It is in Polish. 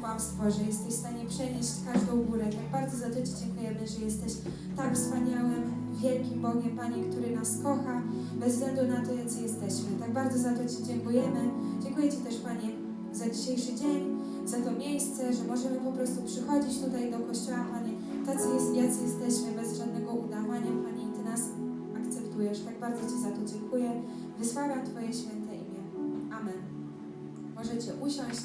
kłamstwo, że jesteś w stanie przenieść każdą górę. Tak bardzo za to Ci dziękujemy, że jesteś tak wspaniałym, wielkim Bogiem, Panie, który nas kocha, bez względu na to, jacy jesteśmy. Tak bardzo za to Ci dziękujemy. Dziękuję Ci też, Panie, za dzisiejszy dzień, za to miejsce, że możemy po prostu przychodzić tutaj do Kościoła, Panie, tacy jest, jacy jesteśmy, bez żadnego udawania, Panie, i Ty nas akceptujesz. Tak bardzo Ci za to dziękuję. Wysławiam Twoje święte imię. Amen. Możecie usiąść.